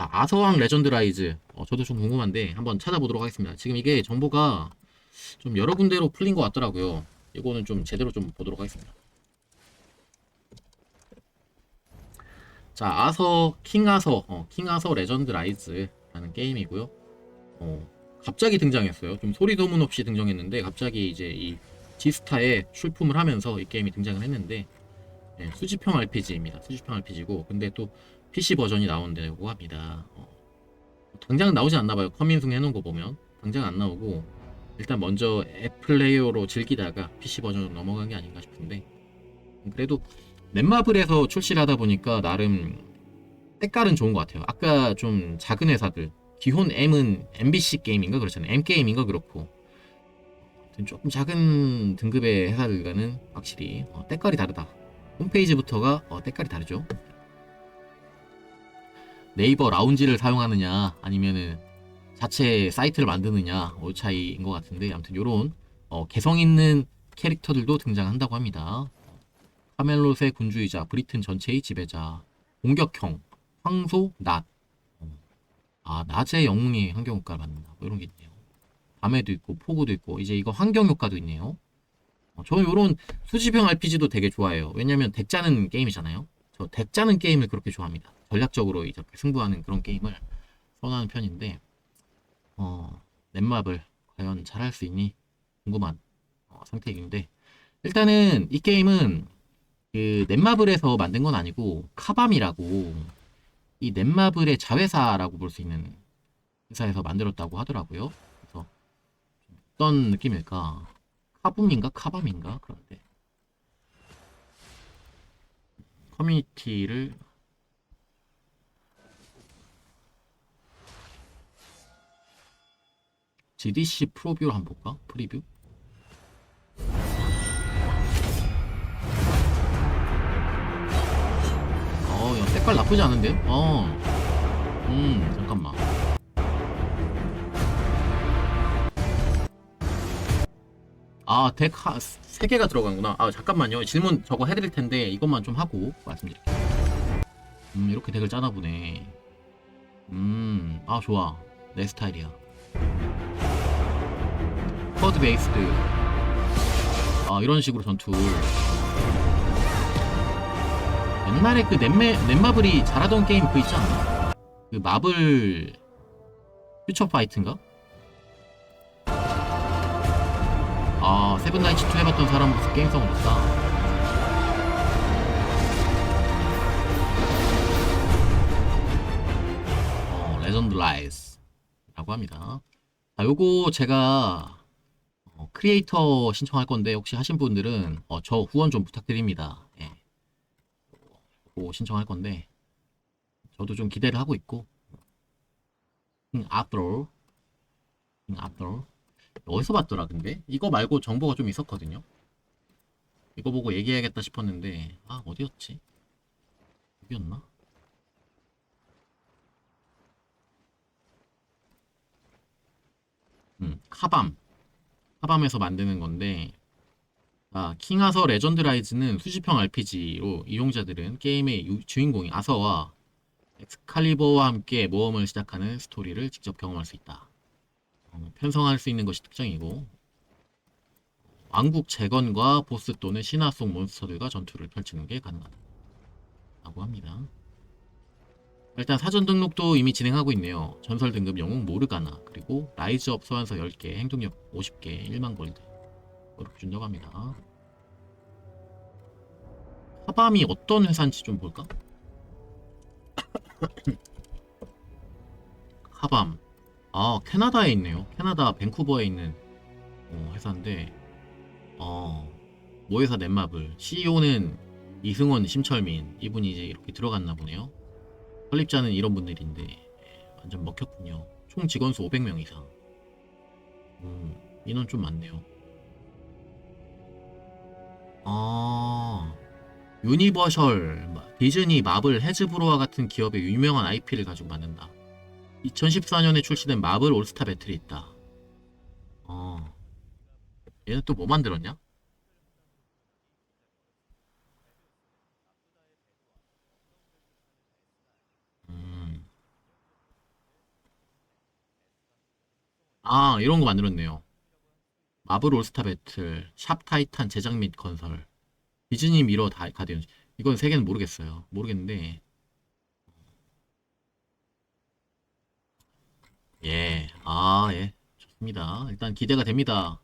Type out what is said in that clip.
자, 아서왕 레전드 라이즈. 어, 저도 좀 궁금한데 한번 찾아보도록 하겠습니다. 지금 이게 정보가 좀 여러 군데로 풀린 것 같더라고요. 이거는 좀 제대로 좀 보도록 하겠습니다. 자, 아서 킹 아서 어, 킹 아서 레전드 라이즈라는 게임이고요. 어, 갑자기 등장했어요. 좀 소리 소문 없이 등장했는데 갑자기 이제 이 지스타에 출품을 하면서 이 게임이 등장을 했는데 네, 수집형 RPG입니다. 수집형 RPG고 근데 또 PC 버전이 나온다고 합니다. 어, 당장 나오지 않나 봐요. 커밍승 해놓은 거 보면 당장 안 나오고 일단 먼저 앱 플레이어로 즐기다가 PC 버전으로 넘어간 게 아닌가 싶은데 그래도 넷마블에서 출시를 하다 보니까 나름 색깔은 좋은 것 같아요. 아까 좀 작은 회사들 기본 M은 MBC 게임인가 그렇잖아요. M 게임인가 그렇고 조금 작은 등급의 회사들과는 확실히 어, 때깔이 다르다. 홈페이지부터가 어, 때깔이 다르죠. 네이버 라운지를 사용하느냐 아니면은 자체 사이트를 만드느냐 어 차이인 것 같은데 아무튼 요런 어, 개성 있는 캐릭터들도 등장한다고 합니다. 카멜롯의 군주이자 브리튼 전체의 지배자 공격형 황소 낫 어, 아 낮에 영웅이 환경 효과를 받는다 뭐 이런 게 있네요. 밤에도 있고 포구도 있고 이제 이거 환경 효과도 있네요. 어, 저는 요런 수집형 RPG도 되게 좋아해요. 왜냐면 덱 짜는 게임이잖아요. 저 덱 짜는 게임을 그렇게 좋아합니다. 전략적으로 이렇게 승부하는 그런 게임을 선호하는 편인데 어, 넷마블 과연 잘할 수 있니 궁금한 어, 상태인데 일단은 이 게임은 그 넷마블에서 만든 건 아니고 카밤이라고 이 넷마블의 자회사라고 볼 수 있는 회사에서 만들었다고 하더라고요. 그래서 어떤 느낌일까? 카붐인가 카밤인가 그런데 커뮤니티를 GDC 프로뷰를 한번 볼까? 프리뷰? 어, 야, 색깔 나쁘지 않은데요? 어. 음, 잠깐만. 아, 덱 하, 세 개가 들어간구나. 아, 잠깐만요. 질문 저거 해드릴 텐데 이것만 좀 하고 말씀드릴게요. 음, 이렇게 덱을 짜나 보네. 음, 아, 좋아. 내 스타일이야. 쿼드 베이스드. 아, 이런 식으로 전투. 옛날에 그 넷메, 넷마블이 잘하던 게임 그 있지 않나? 그 마블 퓨처 파이트인가? 아, 세븐나이츠 2 해봤던 사람으로서 게임성을 좋다. 어, 레전드 라이즈라고 합니다. 자, 요거 제가 어, 크리에이터 신청할 건데 혹시 하신 분들은 어, 저 후원 좀 부탁드립니다. 예. 요거 신청할 건데 저도 좀 기대를 하고 있고 음, 앞으로 음, 앞으로 어디서 봤더라 근데 이거 말고 정보가 좀 있었거든요. 이거 보고 얘기해야겠다 싶었는데 아 어디였지? 여기였나? 음 카밤 카밤에서 만드는 건데 아, 킹아서 레전드 라이즈는 수집형 RPG로 이용자들은 게임의 유- 주인공인 아서와 엑스칼리버와 함께 모험을 시작하는 스토리를 직접 경험할 수 있다. 어, 편성할 수 있는 것이 특징이고 왕국 재건과 보스 또는 신화 속 몬스터들과 전투를 펼치는 게 가능하다. 라고 합니다. 일단 사전 등록도 이미 진행하고 있네요. 전설 등급 영웅 모르가나 그리고 라이즈 업 소환서 10개, 행동력 50개, 1만 골드 이렇게 준다고 합니다. 하밤이 어떤 회사인지 좀 볼까? 하밤 아 캐나다에 있네요. 캐나다 밴쿠버에 있는 어, 회사인데 어 모회사 넷마블 CEO는 이승원 심철민 이분이 이제 이렇게 들어갔나 보네요. 설립자는 이런 분들인데 예, 완전 먹혔군요. 총 직원 수 500명 이상. 음, 인원 좀 많네요. 아, 유니버셜, 마- 디즈니, 마블, 해즈브로와 같은 기업의 유명한 IP를 가지고 만든다. 2014년에 출시된 마블 올스타 배틀이 있다. 어, 얘는 또 뭐 만들었냐? 아 이런 거 만들었네요. 마블 올스타 배틀, 샵 타이탄 제작 및 건설, 디즈니 미러 다 가디언. 이건 세 개는 모르겠어요. 모르겠는데. 예, 아 예, 좋습니다. 일단 기대가 됩니다.